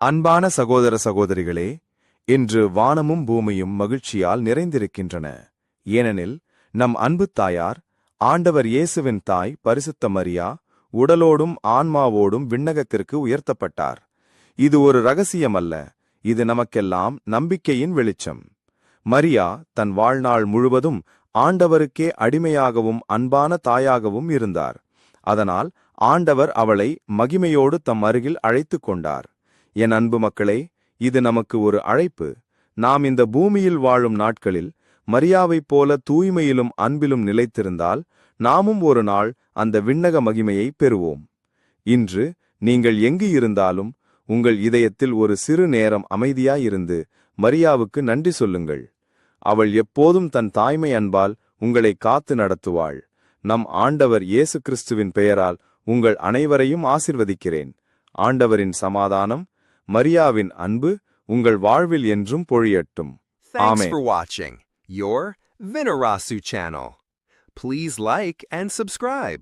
அன்பான சகோதர சகோதரிகளே இன்று வானமும் பூமியும் மகிழ்ச்சியால் நிறைந்திருக்கின்றன. ஏனெனில் நம் அன்பு தாயார் ஆண்டவர் இயேசுவின் தாய் பரிசுத்த மரியா உடலோடும் ஆன்மாவோடும் விண்ணகத்திற்கு உயர்த்தப்பட்டார். இது ஒரு ரகசியமல்ல இது நமக்கெல்லாம் நம்பிக்கையின் வெளிச்சம். மரியா தன் வாழ்நாள் முழுவதும் ஆண்டவருக்கே அடிமையாகவும் அன்பான தாயாகவும் இருந்தார். அதனால் ஆண்டவர் அவளை மகிமையோடு தம் அருகில் அழைத்துக் கொண்டார். என் அன்பு மக்களே இது நமக்கு ஒரு அழைப்பு. நாம் இந்த பூமியில் வாழும் நாட்களில் மரியாவைப் போல தூய்மையிலும் அன்பிலும் நிலைத்திருந்தால் நாமும் ஒரு நாள் அந்த விண்ணக மகிமையை பெறுவோம். இன்று நீங்கள் எங்கு இருந்தாலும் உங்கள் இதயத்தில் ஒரு சிறு நேரம் அமைதியாயிருந்து மரியாவுக்கு நன்றி சொல்லுங்கள். அவள் எப்போதும் தன் தாய்மை அன்பால் உங்களை காத்து நடத்துவாள். நம் ஆண்டவர் இயேசு கிறிஸ்துவின் பெயரால் உங்கள் அனைவரையும் ஆசிர்வதிக்கிறேன். ஆண்டவரின் சமாதானம் மரியாவின் அன்பு உங்கள் வாழ்வில் என்றும் பொழியட்டும் Thanks Amen. for watching your Vinarasu channel. Please like and subscribe.